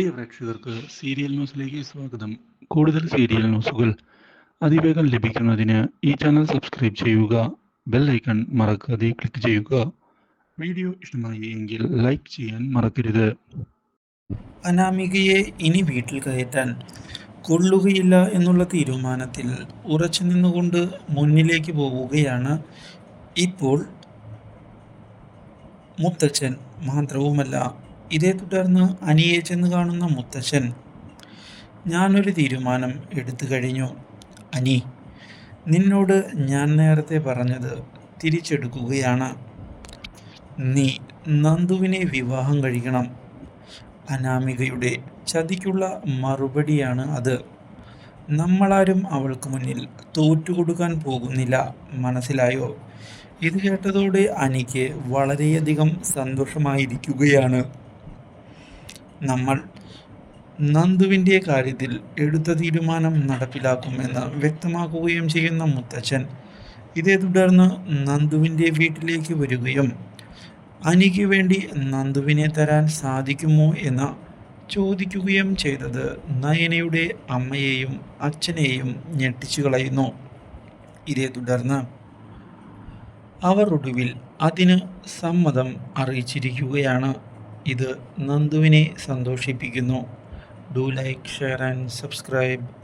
പ്രിയ പ്രേക്ഷകർക്ക് സീരിയൽ ന്യൂസിലേക്ക് സ്വാഗതം. കൂടുതൽ സീരിയൽ ന്യൂസുകൾ അതിവേഗം ലഭിക്കുന്നതിന് ഈ ചാനൽ സബ്സ്ക്രൈബ് ചെയ്യുക ബെൽ ഐക്കൺ മറക്കാതെ ക്ലിക്ക് ചെയ്യുക. വീഡിയോ ഇഷ്ടമായി എങ്കിൽ ലൈക്ക് ചെയ്യാൻ മറക്കരുത്. അനാമികയെ ഇനി വീട്ടിൽ കയറ്റാൻ കൊള്ളുകയില്ല എന്നുള്ള തീരുമാനത്തിൽ ഉറച്ചു നിന്നുകൊണ്ട് മുന്നിലേക്ക് പോവുകയാണ് ഇപ്പോൾ മുത്തച്ഛൻ. മാത്രവുമല്ല ഇതേ തുടർന്ന് അനിയെ ചെന്ന് കാണുന്ന മുത്തശ്ശൻ ഞാനൊരു തീരുമാനം എടുത്തു കഴിഞ്ഞു. അനി നിന്നോട് ഞാൻ നേരത്തെ പറഞ്ഞത് തിരിച്ചെടുക്കുകയാണ്. നീ നന്ദുവിനെ വിവാഹം കഴിക്കണം. അനാമികയുടെ ചതിക്കുള്ള മറുപടിയാണ് അത്. നമ്മളാരും അവൾക്ക് മുന്നിൽ തോറ്റുകൊടുക്കാൻ പോകുന്നില്ല. മനസ്സിലായോ? ഇത് കേട്ടതോടെ അനിക്ക് വളരെയധികം സന്തോഷമായിരിക്കുകയാണ്. നമ്മൾ നന്ദുവിന്റെ കാര്യത്തിൽ എടുത്ത തീരുമാനം നടപ്പിലാക്കുമെന്ന് വ്യക്തമാക്കുകയും ചെയ്യുന്ന മുത്തച്ഛൻ. ഇതേ തുടർന്ന് നന്ദുവിന്റെ വീട്ടിലേക്ക് വരികയും അനിക്ക് വേണ്ടി നന്ദുവിനെ തരാൻ സാധിക്കുമോ? എന്ന് ചോദിക്കുകയും ചെയ്തത് നയനയുടെ അമ്മയെയും അച്ഛനെയും ഞെട്ടിച്ചു കളയുന്നു. ഇതേ തുടർന്ന് അവർ ഒടുവിൽ അതിന് സമ്മതം അറിയിച്ചിരിക്കുകയാണ്. ഇത് നന്ദുവിനെ സന്തോഷിപ്പിക്കുന്നു. Do like share and subscribe